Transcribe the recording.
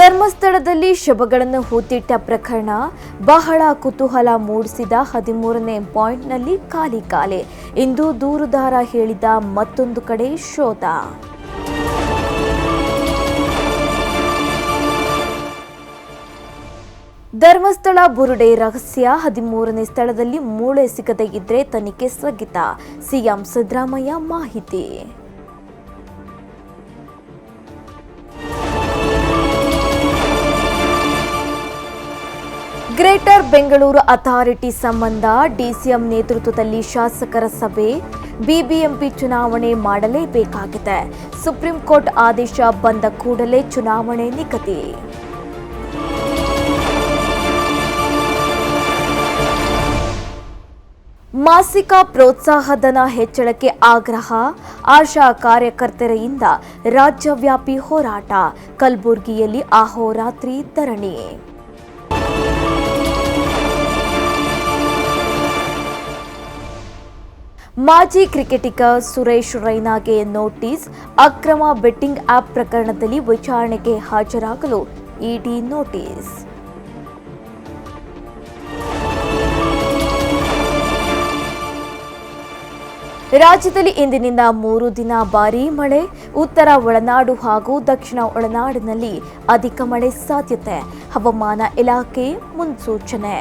ಧರ್ಮಸ್ಥಳದಲ್ಲಿ ಶವಗಳನ್ನು ಹೂತಿಟ್ಟ ಪ್ರಕರಣ. ಬಹಳ ಕುತೂಹಲ ಮೂಡಿಸಿದ ಹದಿಮೂರನೇ ಪಾಯಿಂಟ್ನಲ್ಲಿ ಖಾಲಿ ಕಾಲೆ. ಇಂದು ದೂರುದಾರ ಹೇಳಿದ ಮತ್ತೊಂದು ಕಡೆ ಶೋಧ. ಧರ್ಮಸ್ಥಳ ಬುರುಡೆ ರಹಸ್ಯ ಹದಿಮೂರನೇ ಸ್ಥಳದಲ್ಲಿ ಮೂಳೆ ಸಿಗದೇ ಇದ್ರೆ ತನಿಖೆ ಸ್ಥಗಿತ ಸಿಎಂ ಸಿದ್ದರಾಮಯ್ಯ ಮಾಹಿತಿ. ಗ್ರೇಟರ್ ಬೆಂಗಳೂರು ಅಥಾರಿಟಿ ಸಂಬಂಧ ಡಿಸಿಎಂ ನೇತೃತ್ವದಲ್ಲಿ ಶಾಸಕರ ಸಭೆ. ಬಿಬಿಎಂಪಿ ಚುನಾವಣೆ ಮಾಡಲೇಬೇಕಾಗಿದೆ. ಸುಪ್ರೀಂ ಕೋರ್ಟ್ ಆದೇಶ ಬಂದ ಕೂಡಲೇ ಚುನಾವಣೆ ನಿಗದಿ. ಮಾಸಿಕ ಪ್ರೋತ್ಸಾಹಧನ ಹೆಚ್ಚಳಕ್ಕೆ ಆಗ್ರಹ, ಆಶಾ ಕಾರ್ಯಕರ್ತೆಯರಿಂದ ರಾಜ್ಯವ್ಯಾಪಿ ಹೋರಾಟ, ಕಲಬುರಗಿಯಲ್ಲಿ ಅಹೋರಾತ್ರಿ ಧರಣಿ. ಮಾಜಿ ಕ್ರಿಕೆಟಿಗ ಸುರೇಶ್ ರೈನಾಗೆ ನೋಟಿಸ್, ಅಕ್ರಮ ಬೆಟ್ಟಿಂಗ್ ಆಪ್ ಪ್ರಕರಣದಲ್ಲಿ ವಿಚಾರಣೆಗೆ ಹಾಜರಾಗಲು ಇಡಿ ನೋಟಿಸ್. ರಾಜ್ಯದಲ್ಲಿ ಇಂದಿನಿಂದ ಮೂರು ದಿನ ಭಾರೀ ಮಳೆ, ಉತ್ತರ ಒಳನಾಡು ಹಾಗೂ ದಕ್ಷಿಣ ಒಳನಾಡಿನಲ್ಲಿ ಅಧಿಕ ಮಳೆ ಸಾಧ್ಯತೆ. ಹವಾಮಾನ ಇಲಾಖೆ ಮುನ್ಸೂಚನೆ.